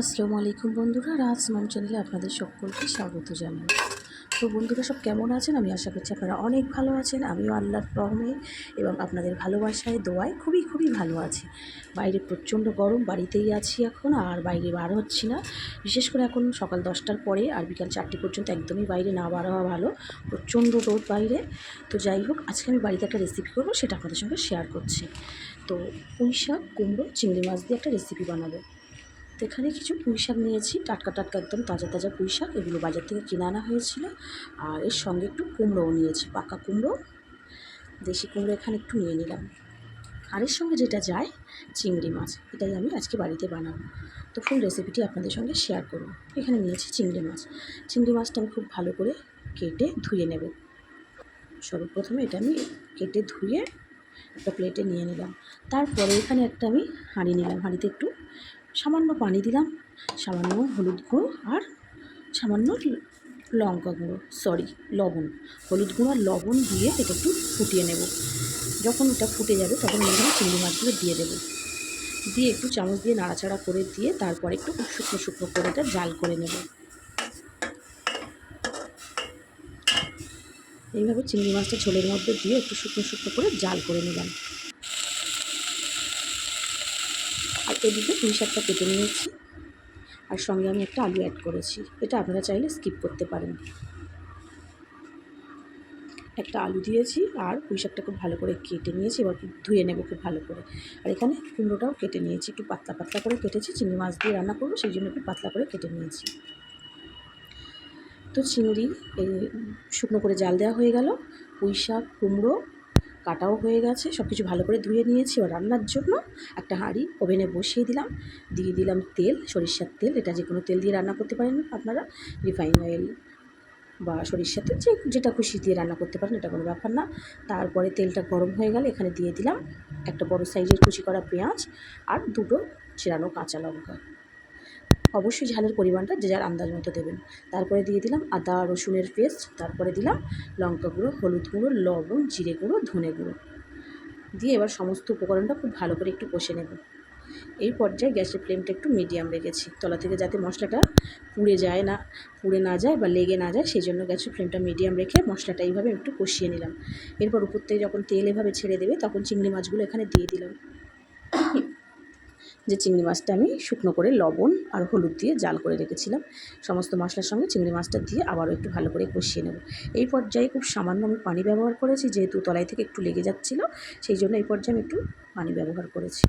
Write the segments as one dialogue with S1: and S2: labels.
S1: আসসালামু আলাইকুম বন্ধুরা রাজ মাম চ্যানেলে আপনাদের সকলকে স্বাগত জানাই। তো বন্ধুরা, সব কেমন আছেন? আমি আশা করছি আপনারা অনেক ভালো আছেন। আমিও আল্লাহর রহমে এবং আপনাদের ভালোবাসায়, দোয়ায় খুবই খুবই ভালো আছি। বাইরে প্রচণ্ড গরম, বাড়িতেই আছি এখন, আর বাইরে বার হচ্ছি না। বিশেষ করে এখন সকাল দশটার পরে আর বিকাল চারটে পর্যন্ত একদমই বাইরে না বার হওয়া ভালো, প্রচণ্ড রোদ বাইরে। তো যাই হোক, আজকে আমি বাড়িতে একটা রেসিপি করব, সেটা আপনাদের সঙ্গে শেয়ার করছি। তো পুঁই শাক, কুমড়ো, চিংড়ি মাছ দিয়ে একটা রেসিপি বানাবো। এখানে কিছু পুঁই শাক নিয়েছি। টাটকা টাটকা একদম তাজা তাজা পুঁই শাক এগুলো বাজার থেকে কিনে আনা হয়েছিল। আর এর সঙ্গে একটু কুমড়োও নিয়েছি, পাকা কুমড়ো। দেশি কুমড়ো এখানে একটু নিয়ে নিলাম। আর এর সঙ্গে যেটা যায়, চিংড়ি মাছ। এটাই আমি আজকে বাড়িতে বানাবো। তো ফুল রেসিপিটি আপনাদের সঙ্গে শেয়ার করব। এখানে নিয়েছি চিংড়ি মাছ। চিংড়ি মাছটা আমি খুব ভালো করে কেটে ধুয়ে নেব। সর্বপ্রথমে এটা আমি কেটে ধুয়ে একটা প্লেটে নিয়ে নিলাম। তারপরে এখানে একটা আমি হাঁড়ি নিলাম। হাঁড়িতে একটু সামান্য পানি দিলাম, সামান্য হলুদ গুঁড়ো আর সামান্য লঙ্কা গুঁড়ো সরি লবণ। হলুদ গুঁড়ো আর লবণ দিয়ে এটা একটু ফুটিয়ে নেব। যখন এটা ফুটে যাবে তখন এখানে চিংড়ি মাছগুলো দিয়ে দেবো। দিয়ে একটু চামচ দিয়ে নাড়াচাড়া করে দিয়ে তারপরে একটু শুকনো শুকনো করে এটা জাল করে নেব। এইভাবে চিংড়ি মাছটা ঝোলের মধ্যে দিয়ে একটু শুকনো শুকনো করে জাল করে নিলাম আর এদিকে পুঁই শাকটা কেটে নিয়েছি। আর সঙ্গে আমি একটা আলু অ্যাড করেছি। এটা আপনারা চাইলে স্কিপ করতে পারেন। একটা আলু দিয়েছি আর পুঁই শাকটা খুব ভালো করে কেটে নিয়েছি। এবার ধুয়ে নেব খুব ভালো করে। আর এখানে কুমড়োটাও কেটে নিয়েছি। একটু পাতলা পাতলা করে কেটেছি। চিংড়ি মাছ দিয়ে রান্না করব, সেই জন্য একটু পাতলা করে কেটে নিয়েছি। তো চিংড়ি, এই শুকনো করে জাল দেওয়া হয়ে গেল। পুঁই শাক, কুমড়ো কাটাও হয়ে গেছে সব কিছু ভালো করে ধুয়ে নিয়েছি। এবার রান্নার জন্য একটা হাঁড়ি ওভেনে বসিয়ে দিলাম। দিয়ে দিলাম তেল, সরিষার তেল। এটা যে কোনো তেল দিয়ে রান্না করতে পারেন আপনারা। রিফাইন অয়েল বা সরিষার তেল, যে যেটা খুশি দিয়ে রান্না করতে পারেন, এটা কোনো ব্যাপার না। তারপরে তেলটা গরম হয়ে গেলে এখানে দিয়ে দিলাম একটা বড় সাইজের কুচি করা পেঁয়াজ আর দুটো চেরানো কাঁচা লঙ্কা। অবশ্যই ঝালের পরিমাণটা যে যার আন্দাজ মতো দেবেন। তারপরে দিয়ে দিলাম আদা, রসুনের পেস্ট, তারপরে দিলাম লঙ্কা গুঁড়ো, হলুদ গুঁড়ো, লবণ, জিরে গুঁড়ো, ধনে গুঁড়ো। দিয়ে এবার সমস্ত উপকরণটা খুব ভালো করে একটু কষে নেব। এই পর্যায়ে গ্যাসের ফ্লেমটা একটু মিডিয়াম রেখেছি। তলা থেকে যাতে মশলাটা পুড়ে যায় না, পুড়ে না যায় বা লেগে না যায়, সেই জন্য গ্যাসের ফ্লেমটা মিডিয়াম রেখে মশলাটা এইভাবে একটু কষিয়ে নিলাম। এরপর উপর থেকে যখন তেল এভাবে ছেড়ে দেবে, তখন চিংড়ি মাছগুলো এখানে দিয়ে দিলাম। যে চিংড়ি মাছটা আমি শুকনো করে লবণ আর হলুদ দিয়ে জাল করে রেখেছিলাম, সমস্ত মশলার সঙ্গে চিংড়ি মাছটা দিয়ে আবারও একটু ভালো করে কষিয়ে নেব। এই পর্যায়ে খুব সামান্য আমি পানি ব্যবহার করেছি, যেহেতু তলায় থেকে একটু লেগে যাচ্ছিল, সেই জন্য এই পর্যায়ে আমি একটু পানি ব্যবহার করেছি।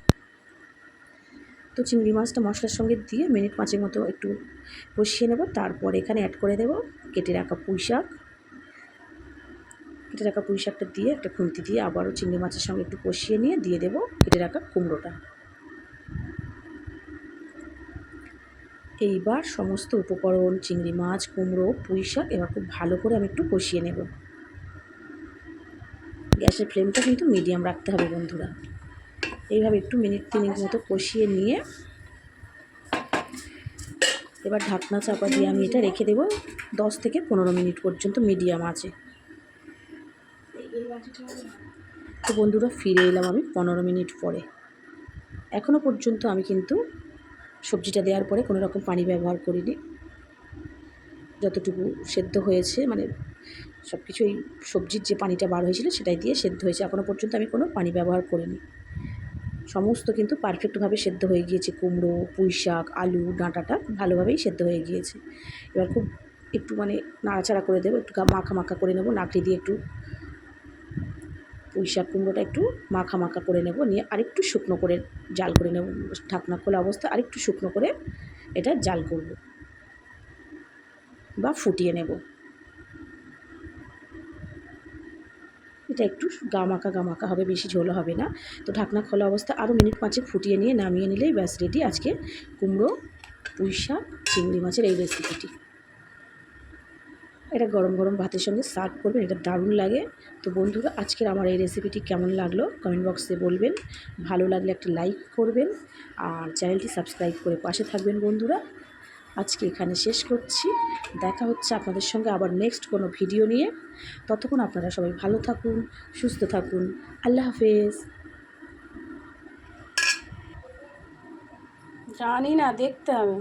S1: তো চিংড়ি মাছটা মশলার সঙ্গে দিয়ে মিনিট পাঁচের মতো একটু কষিয়ে নেব, তারপর এখানে অ্যাড করে দেব কেটে রাখা পুঁই শাক। কেটে রাখা পুঁই শাকটা দিয়ে একটা খুন্তি দিয়ে আবারও চিংড়ি মাছের সঙ্গে একটু কষিয়ে নিয়ে দিয়ে দেবো কেটে রাখা কুমড়োটা। এইবার সমস্ত উপকরণ, চিংড়ি মাছ, কুমড়ো, পুঁই শাক এবার খুব ভালো করে আমি একটু কষিয়ে নেব। গ্যাসের ফ্লেমটা কিন্তু মিডিয়াম রাখতে হবে বন্ধুরা। এইভাবে একটু মিনিট তিনেক মতো কষিয়ে নিয়ে এবার ঢাকনা চাপা দিয়ে আমি এটা রেখে দেবো দশ থেকে পনেরো মিনিট পর্যন্ত মিডিয়াম আছে তো বন্ধুরা ফিরে এলাম আমি পনেরো মিনিট পরে। এখনও পর্যন্ত আমি কিন্তু সবজিটা দেওয়ার পরে কোনো রকম পানি ব্যবহার করিনি। যতটুকু সেদ্ধ হয়েছে মানে সব কিছু সবজির যে পানিটা বার হয়েছিল সেটাই দিয়ে সেদ্ধ হয়েছে। এখনও পর্যন্ত আমি কোনো পানি ব্যবহার করিনি। সমস্ত কিন্তু পারফেক্টভাবে সেদ্ধ হয়ে গিয়েছে। কুমড়ো পুঁই শাক আলু, ডাঁটাটা ভালোভাবেই সেদ্ধ হয়ে গিয়েছে। এবার খুব একটু মানে নাড়াচাড়া করে দেবো, একটু মাখা মাখা করে নেব, নাকড়ি দিয়ে একটু পুঁই শাক কুমড়োটা একটু মাখা মাখা করে নেব, নিয়ে আরেকটু শুকনো করে জাল করে নেব, ঢাকনা খোলা অবস্থা আরেকটু শুকনো করে এটা জাল করব বা ফুটিয়ে নেব। এটা একটু গা মাখা গা মাখা হবে, বেশি ঝোল হবে না। তো ঢাকনা খোলা অবস্থা আরও মিনিট পাঁচেক ফুটিয়ে নিয়ে নামিয়ে নিলেই ব্যাস রেডি আজকে কুমড়ো, পুঁই শাক, চিংড়ি মাছের এই রেসিপিটি এটা গরম গরম ভাতের সঙ্গে সার্ভ করবেন, এটা দারুণ লাগে। তো বন্ধুরা, আজকের আমার এই রেসিপিটি কেমন লাগল? কমেন্ট বক্সে বলবেন। ভালো লাগলে একটা লাইক করবেন আর চ্যানেলটি সাবস্ক্রাইব করে পাশে থাকবেন বন্ধুরা। আজকে এখানে শেষ করছি। দেখা হচ্ছে আপনাদের সঙ্গে আবার নেক্সট কোনো ভিডিও নিয়ে। ততক্ষণ আপনারা সবাই ভালো থাকুন, সুস্থ থাকুন। আল্লাহ হাফেজ।
S2: জানি না, দেখতে হবে।